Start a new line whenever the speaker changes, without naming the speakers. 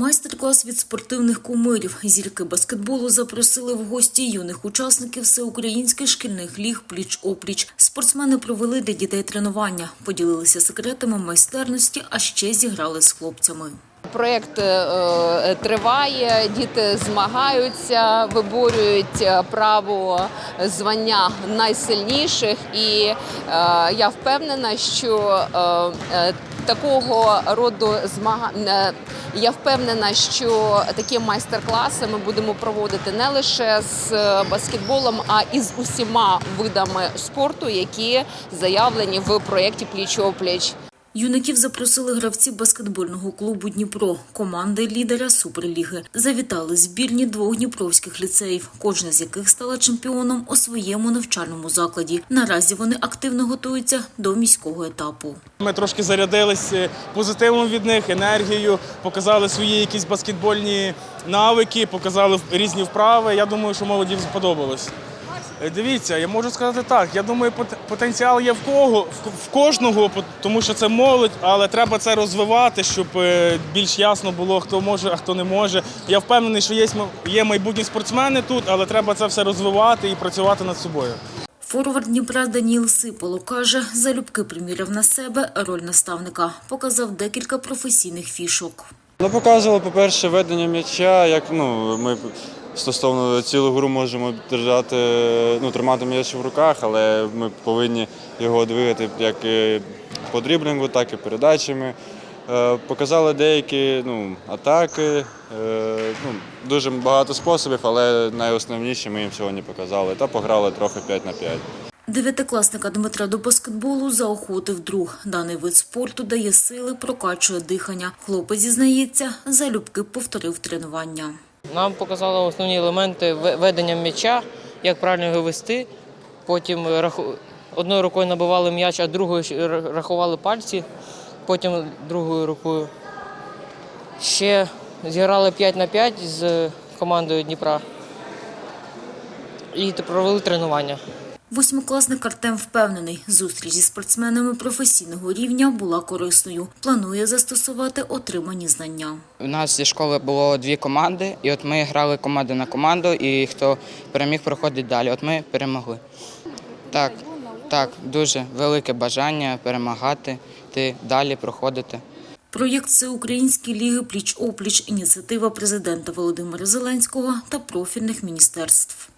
Майстер-клас від спортивних кумирів. Зірки баскетболу запросили в гості юних учасників всеукраїнських шкільних ліг пліч-опліч. Спортсмени провели для дітей тренування, поділилися секретами майстерності, а ще зіграли з хлопцями.
Проєкт е, триває, діти змагаються, виборюють е, право звання найсильніших, і е, я впевнена, що е, е, такого роду змагання. Я впевнена, що такі майстер-класи ми будемо проводити не лише з е, баскетболом, а і з усіма видами спорту, які заявлені в проєкті Пліч-опліч.
Юнаків запросили гравці баскетбольного клубу Дніпро, команди лідера Суперліги. Завітали збірні двох дніпровських ліцеїв, кожна з яких стала чемпіоном у своєму навчальному закладі. Наразі вони активно готуються до міського етапу.
Ми трошки зарядилися позитивом від них, енергією, показали свої якісь баскетбольні навики, показали різні вправи. Я думаю, що молоді сподобалось. Е, Дивіться, я можу сказати так. Я думаю, пот- потенціал є в кого в кожного, по- тому що це молодь, але треба це розвивати, щоб е, більш ясно було, хто може, а хто не може. Я впевнений, що є є майбутні спортсмени тут, але треба це все розвивати і працювати над собою.
Форвард Дніпра Даніл Сиполо каже, залюбки приміряв на себе роль наставника, показав декілька професійних фішок.
Ну, показували, по-перше, ведення м'яча, як ну, ми стосовно цілу гру можемо держати, ну, тримати м'яч в руках, але ми повинні його двигати як і по дріблінгу, так і передачами. Е, Показали деякі ну, атаки, е, ну, дуже багато способів, але найосновніші ми їм сьогодні показали. Та пограли трохи 5 на 5.
Дев'ятикласника Дмитра до баскетболу заохотив друг. Даний вид спорту дає сили, прокачує дихання. Хлопець зізнається, залюбки повторив тренування.
Нам показали основні елементи ведення м'яча, як правильно його вести. Потім одною рукою набивали м'яч, а другою рахували пальці, потім другою рукою. Ще зіграли 5 на 5 з командою Дніпра і провели тренування.
Восьмикласник Артем впевнений, зустріч зі спортсменами професійного рівня була корисною. Планує застосувати отримані знання.
У нас зі школи було дві команди, і от ми грали команда на команду, і хто переміг, проходить далі. От ми перемогли. Так, так, дуже велике бажання перемагати, йти далі, проходити.
Проєкт Всеукраїнської ліги пліч-опліч ініціатива президента Володимира Зеленського та профільних міністерств.